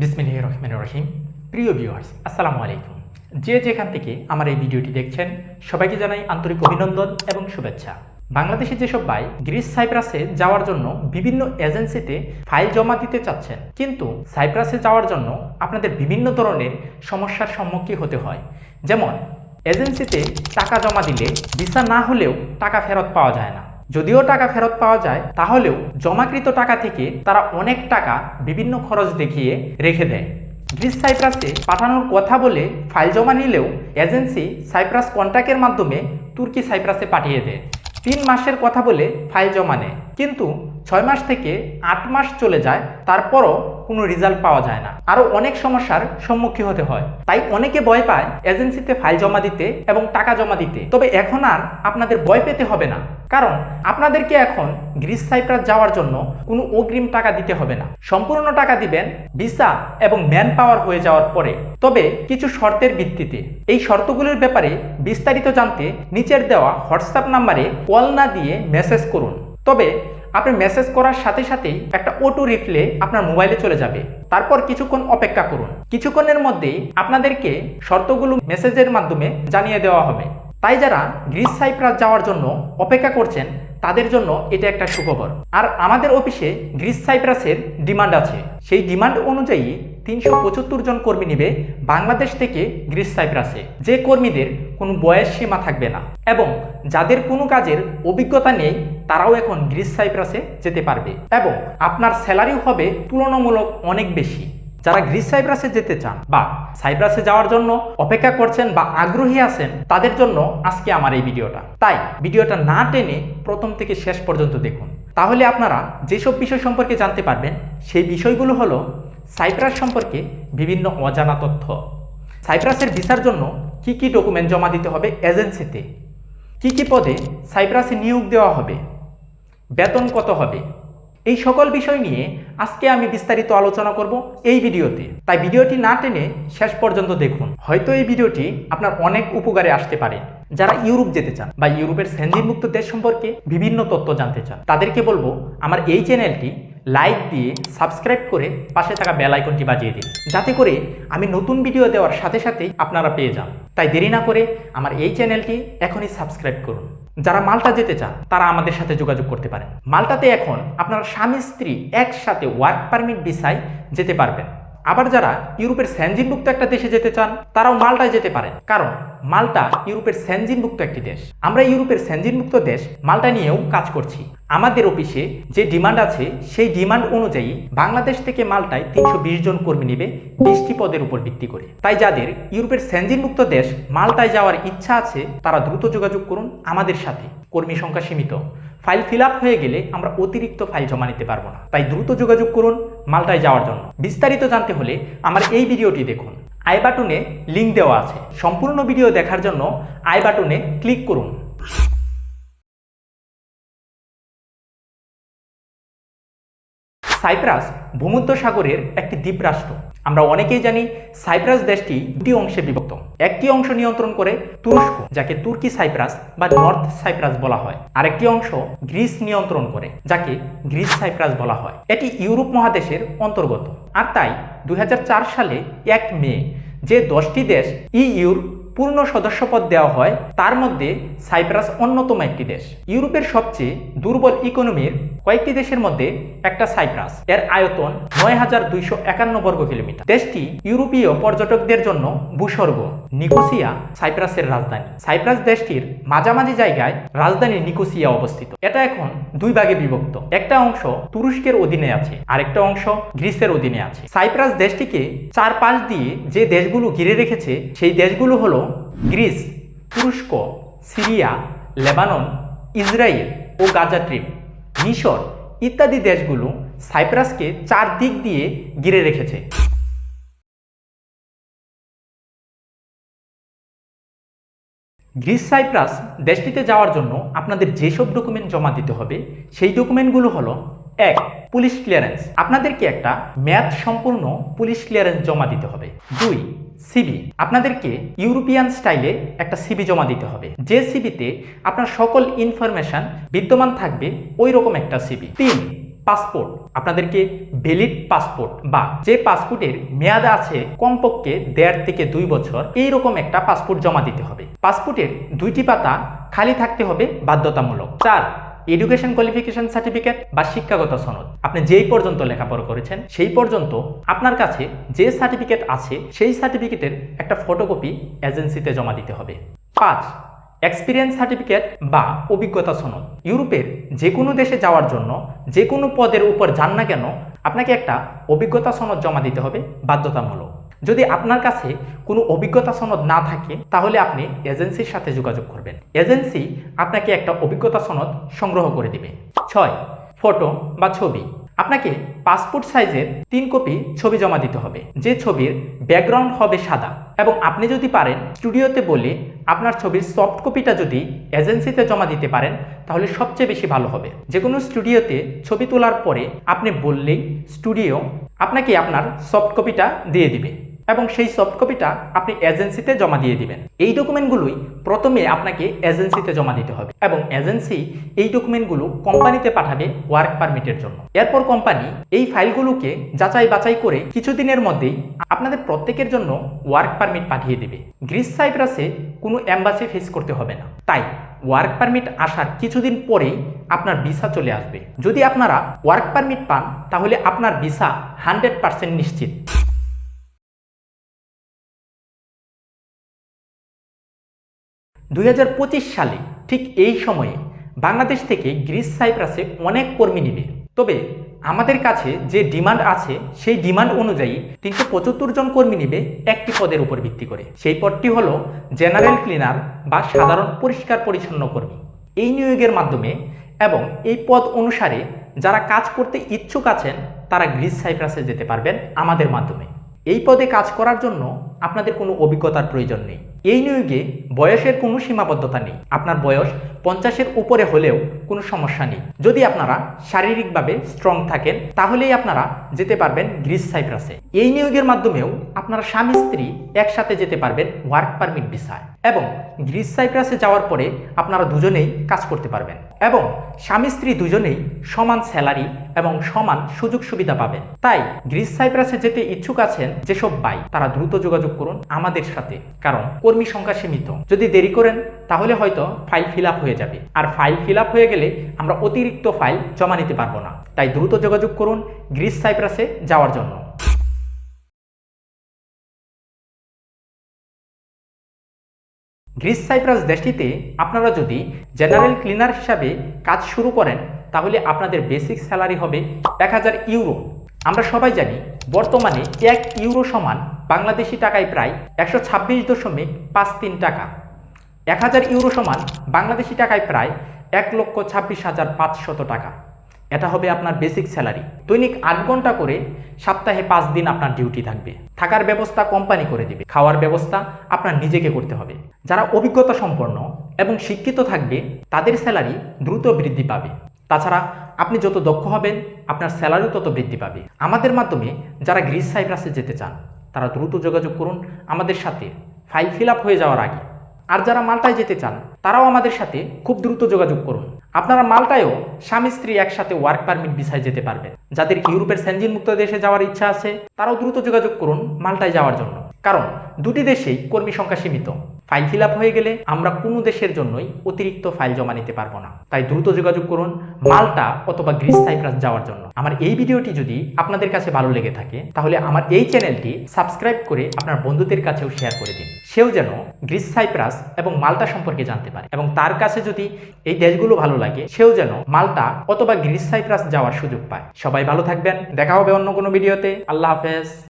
বিসমিল্লাহ রহমান রহিম। প্রিয় ভিউয়ার্স আসসালামু আলাইকুম। যে যেখান থেকে আমার এই ভিডিওটি দেখছেন, সবাইকে জানাই আন্তরিক অভিনন্দন এবং শুভেচ্ছা। বাংলাদেশে যেসব ভাই গ্রিস সাইপ্রাসে যাওয়ার জন্য বিভিন্ন এজেন্সিতে ফাইল জমা দিতে চাচ্ছেন, কিন্তু সাইপ্রাসে যাওয়ার জন্য আপনাদের বিভিন্ন ধরনের সমস্যার সম্মুখীন হতে হয়। যেমন, এজেন্সিতে টাকা জমা দিলে ভিসা না হলেও টাকা ফেরত পাওয়া যায় না। যদিও টাকা ফেরত পাওয়া যায়, তাহলেও জমাকৃত টাকা থেকে তারা অনেক টাকা বিভিন্ন খরচ দেখিয়ে রেখে দেয়। গ্রিস সাইপ্রাসে পাঠানোর কথা বলে ফাইল জমা নিলেও এজেন্সি সাইপ্রাস কন্ট্যাক্টের মাধ্যমে তুর্কি সাইপ্রাসে পাঠিয়ে দেয়। তিন মাসের কথা বলে ফাইল জমা নেয়। কিন্তু ছয় মাস থেকে আট মাস চলে যায়, তারপরও কোনো রেজাল্ট পাওয়া যায় না। আরও অনেক সমস্যার সম্মুখীন হতে হয়। তাই অনেকে ভয় পায় এজেন্সিতে ফাইল জমা দিতে এবং টাকা জমা দিতে। তবে এখন আর আপনাদের ভয় পেতে হবে না। কারণ আপনাদেরকে এখন গ্রিস সাইপ্রাস যাওয়ার জন্য কোনো অগ্রিম টাকা দিতে হবে না। সম্পূর্ণ টাকা দিবেন ভিসা এবং ম্যান পাওয়ার হয়ে যাওয়ার পরে। তবে কিছু শর্তের ভিত্তিতে। এই শর্তগুলির ব্যাপারে বিস্তারিত জানতে নিচের দেওয়া হোয়াটসঅ্যাপ নাম্বারে কল না দিয়ে মেসেজ করুন। তবে আপনি মেসেজ করার সাথে সাথেই একটা অটো রিপ্লে আপনার মোবাইলে চলে যাবে। তারপর কিছুক্ষণ অপেক্ষা করুন। কিছুক্ষণের মধ্যেই আপনাদেরকে শর্তগুলো মেসেজের মাধ্যমে জানিয়ে দেওয়া হবে। তাই যারা গ্রিস সাইপ্রাস যাওয়ার জন্য অপেক্ষা করছেন, তাদের জন্য এটা একটা সুখবর। আর আমাদের অফিসে গ্রিস সাইপ্রাসের ডিমান্ড আছে। সেই ডিমান্ড অনুযায়ী তিনশো পঁচাত্তর জন কর্মী নেবে, বাংলাদেশ থেকে গ্রিস সাইপ্রাসে। যে কর্মীদের কোনো বয়স সীমা থাকবে না এবং যাদের কোনো কাজের অভিজ্ঞতা নেই, তারাও এখন গ্রিস সাইপ্রাসে যেতে পারবে এবং আপনার স্যালারিও হবে তুলনামূলক অনেক বেশি। যারা গ্রিস সাইপ্রাসে যেতে চান বা সাইপ্রাসে যাওয়ার জন্য অপেক্ষা করছেন বা আগ্রহী আছেন, তাদের জন্য আজকে আমার এই ভিডিওটা। তাই ভিডিওটা না টেনে প্রথম থেকে শেষ পর্যন্ত দেখুন। তাহলে আপনারা যেসব বিষয় সম্পর্কে জানতে পারবেন, সেই বিষয়গুলো হলো সাইপ্রাস সম্পর্কে বিভিন্ন অজানা তথ্য। সাইপ্রাসের ভিসার জন্য কি কি ডকুমেন্ট জমা দিতে হবে এজেন্সিতে? কি কি পদে সাইপ্রাসে নিয়োগ দেওয়া হবে? বেতন কত হবে? এই সকল বিষয় নিয়ে আজকে আমি বিস্তারিত আলোচনা করব এই ভিডিওতে। তাই ভিডিওটি না টেনে শেষ পর্যন্ত দেখুন। হয়তো এই ভিডিওটি আপনার অনেক উপকারে আসতে পারে। যারা ইউরোপ যেতে চান বা ইউরোপের সেঞ্জিনমুক্ত দেশ সম্পর্কে বিভিন্ন তথ্য জানতে চান, তাদেরকে বলব আমার এই চ্যানেলটি লাইক দিয়ে সাবস্ক্রাইব করে পাশে থাকা বেল আইকনটি বাজিয়ে দিন। যাতে করে আমি নতুন ভিডিও দেওয়ার সাথে সাথেই আপনারা পেয়ে যান। তাই দেরি না করে আমার এই চ্যানেলটি এখনই সাবস্ক্রাইব করুন। যারা মালটা যেতে চান, তারা আমাদের সাথে যোগাযোগ করতে পারেন। মালটাতে এখন আপনারা স্বামী, স্ত্রী একসাথে ওয়ার্ক পারমিট ভিসায় যেতে পারবেন। আবার যারা ইউরোপের স্যানজিনভুক্ত একটা দেশে যেতে চান, তারাও মাল্টায় যেতে পারেন। কারণ মাল্টা ইউরোপের স্যানজিনভুক্ত একটি দেশ। আমরা ইউরোপের স্যানজিনভুক্ত দেশ মাল্টা নিয়েও কাজ করছি। আমাদের অফিসে যে ডিমান্ড আছে, সেই ডিমান্ড অনুযায়ী বাংলাদেশ থেকে মাল্টায় তিনশো জন কর্মী নেবে বিশটি পদের উপর ভিত্তি করে। তাই যাদের ইউরোপের স্যানজিনভুক্ত দেশ মাল্টায় যাওয়ার ইচ্ছা আছে, তারা দ্রুত যোগাযোগ করুন আমাদের সাথে। কর্মী সংখ্যা সীমিত। ফাইল ফিল আপ হয়ে গেলে আমরা অতিরিক্ত ফাইল জমা নিতে পারব না। তাই দ্রুত যোগাযোগ করুন মাল্টায় যাওয়ার জন্য। বিস্তারিত জানতে হলে আমার এই ভিডিওটি দেখুন। আই বাটনে লিঙ্ক দেওয়া আছে। সম্পূর্ণ ভিডিও দেখার জন্য আই বাটনে ক্লিক করুন। সাইপ্রাস ভূমধ্য সাগরের একটি দ্বীপরাষ্ট্র। আমরা অনেকেই জানি সাইপ্রাস দেশটি দুটি অংশে বিভক্ত। একটি অংশ নিয়ন্ত্রণ করে তুরস্ক, যাকে তুর্কি সাইপ্রাস বা নর্থ সাইপ্রাস বলা হয়। আরেকটি অংশ গ্রিস নিয়ন্ত্রণ করে, যাকে গ্রিস সাইপ্রাস বলা হয়। এটি ইউরোপ মহাদেশের অন্তর্গত। আর তাই দুই হাজার চার সালে এক মে যে দশটি দেশ ইউর পূর্ণ সদস্যপদ দেওয়া হয়, তার মধ্যে সাইপ্রাস অন্যতম একটি দেশ। ইউরোপের সবচেয়ে দুর্বল ইকোনমির কয়েকটি দেশের মধ্যে একটা সাইপ্রাস। এর আয়তন নয় হাজার দুইশো একান্ন বর্গ কিলোমিটার। দেশটি ইউরোপীয় পর্যটকদের জন্য ভূস্বর্গ, নিকোসিয়া সাইপ্রাসের রাজধানী। সাইপ্রাস দেশটির মাঝামাঝি জায়গায় রাজধানী নিকোসিয়া অবস্থিত। এটা এখন দুই ভাগে বিভক্ত। একটা অংশ তুরস্কের অধীনে আছে, আরেকটা অংশ গ্রিসের অধীনে আছে। সাইপ্রাস দেশটিকে চার পাশ দিয়ে যে দেশগুলো ঘিরে রেখেছে, সেই দেশগুলো হলো গ্রিস, তুরস্ক, সিরিয়া, লেবানন ইসরায়েল ও গাজা ট্রিপ মিশর ইত্যাদি দেশগুলো সাইপ্রাসকে চার দিক দিয়ে ঘিরে রেখেছে। গ্রিস সাইপ্রাস দেশটিতে যাওয়ার জন্য আপনাদের যেসব ডকুমেন্ট জমা দিতে হবে, সেই ডকুমেন্টগুলো হলো, এক, পুলিশ ক্লিয়ারেন্স। আপনাদেরকে একটা ম্যাথ সম্পূর্ণ পুলিশ ক্লিয়ারেন্স জমা দিতে হবে। দুই সিবি আপনাদেরকে ইউরোপিয়ান স্টাইলে একটা সিবি জমা দিতে হবে। যে সিবিতে আপনার সকল ইনফরমেশন বিদ্যমান থাকবে ওই রকম একটা সিবি তিন, পাসপোর্ট। আপনাদেরকে ভ্যালিড পাসপোর্ট বা যে পাসপোর্টের মেয়াদ আছে কমপক্ষে দেড় থেকে দুই বছর এই রকম একটা পাসপোর্ট জমা দিতে হবে। পাসপোর্টের দুইটি পাতা খালি থাকতে হবে বাধ্যতামূলক। চার এডুকেশন কোয়ালিফিকেশন সার্টিফিকেট বা শিক্ষাগত সনদ। আপনি যেই পর্যন্ত লেখাপড়া করেছেন, সেই পর্যন্ত আপনার কাছে যে সার্টিফিকেট আছে, সেই সার্টিফিকেটের একটা ফটোকপি এজেন্সিতে জমা দিতে হবে। পাঁচ এক্সপিরিয়েন্স সার্টিফিকেট বা অভিজ্ঞতা সনদ। ইউরোপের যে কোনো দেশে যাওয়ার জন্য যে কোনো পদের উপর যান না কেন, আপনাকে একটা অভিজ্ঞতা সনদ জমা দিতে হবে বাধ্যতামূলক। যদি আপনার কাছে কোনো অভিজ্ঞতা সনদ না থাকে, তাহলে আপনি এজেন্সির সাথে যোগাযোগ করবেন। এজেন্সি আপনাকে একটা অভিজ্ঞতা সনদ সংগ্রহ করে দিবে। ছয়, ফটো বা ছবি। আপনাকে পাসপোর্ট সাইজের তিন কপি ছবি জমা দিতে হবে। যে ছবির ব্যাকগ্রাউন্ড হবে সাদা এবং আপনি যদি পারেন স্টুডিওতে বলে আপনার ছবির সফট কপিটা যদি এজেন্সিতে জমা দিতে পারেন, তাহলে সবচেয়ে বেশি ভালো হবে। যে কোনো স্টুডিওতে ছবি তোলার পরে আপনি বললেই স্টুডিও আপনাকে আপনার সফট কপিটা দিয়ে দিবে। এবং সেই সফট কপিটা আপনি এজেন্সিতে জমা দিয়ে দিবেন। এই ডকুমেন্টগুলোই প্রথমে আপনাকে এজেন্সিতে জমা দিতে হবে এবং এজেন্সি এই ডকুমেন্টগুলো কোম্পানিতে পাঠাবে ওয়ার্ক পারমিটের জন্য। এরপর কোম্পানি এই ফাইলগুলোকে যাচাই বাছাই করে কিছুদিনের মধ্যেই আপনাদের প্রত্যেকের জন্য ওয়ার্ক পারমিট পাঠিয়ে দেবে। গ্রিস সাইপ্রাসে কোনো অ্যাম্বাসি ফেস করতে হবে না। তাই ওয়ার্ক পারমিট আসার কিছুদিন পরেই আপনার ভিসা চলে আসবে। যদি আপনারা ওয়ার্ক পারমিট পান, তাহলে আপনার ভিসা হান্ড্রেড পার্সেন্ট নিশ্চিত। দুই হাজার পঁচিশ সালে ঠিক এই সময়ে বাংলাদেশ থেকে গ্রিস সাইপ্রাসে অনেক কর্মী নিবে। তবে আমাদের কাছে যে ডিমান্ড আছে, সেই ডিমান্ড অনুযায়ী তিনশো পঁচাত্তর জন কর্মী নিবে একটি পদের উপর ভিত্তি করে। সেই পদটি হল জেনারেল ক্লিনার বা সাধারণ পরিষ্কার পরিচ্ছন্ন কর্মী। এই নিয়োগের মাধ্যমে এবং এই পদ অনুসারে যারা কাজ করতে ইচ্ছুক আছেন, তারা গ্রিস সাইপ্রাসে যেতে পারবেন আমাদের মাধ্যমে। এই পদে কাজ করার জন্য আপনাদের কোনো অভিজ্ঞতার প্রয়োজন নেই। এই নিয়োগে বয়সের কোনো সীমাবদ্ধতা নেই। আপনার বয়স পঞ্চাশের উপরে হলেও কোনো সমস্যা নেই। যদি আপনারা শারীরিকভাবে স্ট্রং থাকেন, তাহলেই আপনারা যেতে পারবেন গ্রিস সাইপ্রাসে। এই নিয়োগের মাধ্যমেও আপনারা স্বামী স্ত্রী একসাথে যেতে পারবেন ওয়ার্ক পারমিট ভিসায় এবং গ্রিস সাইপ্রাসে যাওয়ার পরে আপনারা দুজনেই কাজ করতে পারবেন। এবং স্বামী স্ত্রী দুজনেই সমান স্যালারি এবং সমান সুযোগ সুবিধা পাবেন। তাই গ্রিস সাইপ্রাসে যেতে ইচ্ছুক আছেন যেসব ভাই, তারা দ্রুত যোগাযোগ করুন আমাদের সাথে, কারণ কর্মী সংখ্যা সীমিত। যদি দেরি করেন, তাহলে হয়তো ফাইল ফিল হয়ে যাবে। আর ফাইল ফিল হয়ে গেলে আমরা অতিরিক্ত ফাইল জমা নিতে পারব না। তাই দ্রুত যোগাযোগ করুন গ্রিস সাইপ্রাসে যাওয়ার জন্য। গ্রিস সাইপ্রাস দেশটিতে আপনারা যদি জেনারেল ক্লিনার হিসাবে কাজ শুরু করেন, তাহলে আপনাদের বেসিক স্যালারি হবে এক হাজার ইউরো। আমরা সবাই জানি বর্তমানে এক ইউরো সমান বাংলাদেশি টাকায় প্রায় একশো ছাব্বিশ দশমিক পাঁচ তিন টাকা। এক হাজার ইউরো সমান বাংলাদেশি টাকায় প্রায় এক লক্ষ ছাব্বিশ হাজার পাঁচশত টাকা। এটা হবে আপনার বেসিক স্যালারি দৈনিক আট ঘণ্টা করে সপ্তাহে পাঁচ দিন আপনার ডিউটি থাকবে। থাকার ব্যবস্থা কোম্পানি করে দিবে। খাওয়ার ব্যবস্থা আপনার নিজেকে করতে হবে। যারা অভিজ্ঞতা সম্পন্ন এবং শিক্ষিত থাকবে, তাদের স্যালারি দ্রুত বৃদ্ধি পাবে। তাছাড়া আপনি যত দক্ষ হবেন, আপনার স্যালারিও তত বৃদ্ধি পাবে। আমাদের মাধ্যমে যারা গ্রিস সাইপ্রাসে যেতে চান, তারা দ্রুত যোগাযোগ করুন আমাদের সাথে। ফাইল ফিল আপ হয়ে যাওয়ার আগে। আর যারা মাল্টায় যেতে চান, তারাও আমাদের সাথে খুব দ্রুত যোগাযোগ করুন। আপনারা মালটায়ও স্বামী স্ত্রী একসাথে ওয়ার্ক পারমিট ভিসায় যেতে পারবেন। যাদের ইউরোপের সেনজিন মুক্ত দেশে যাওয়ার ইচ্ছা আছে, তারাও দ্রুত যোগাযোগ করুন মালটায় যাওয়ার জন্য। কারণ দুটি দেশেই কর্মী সংখ্যা সীমিত। ফাইল ফিল হয়ে গেলে আমরা কোনো দেশের জন্যই অতিরিক্ত ফাইল জমা নিতে পারব না। তাই দ্রুত যোগাযোগ করুন মাল্টা অথবা গ্রিস সাইপ্রাস যাওয়ার জন্য। আমার এই ভিডিওটি যদি আপনাদের কাছে ভালো লেগে থাকে, তাহলে আমার এই চ্যানেলটি সাবস্ক্রাইব করে আপনার বন্ধুদের কাছেও শেয়ার করে দিন। সেও যেন গ্রিস সাইপ্রাস এবং মাল্টা সম্পর্কে জানতে পারে এবং তার কাছে যদি এই দেশগুলো ভালো লাগে, সেও যেন মাল্টা অথবা গ্রিস সাইপ্রাস যাওয়ার সুযোগ পায়। সবাই ভালো থাকবেন, দেখা হবে অন্য কোনো ভিডিওতে। আল্লাহ হাফেজ।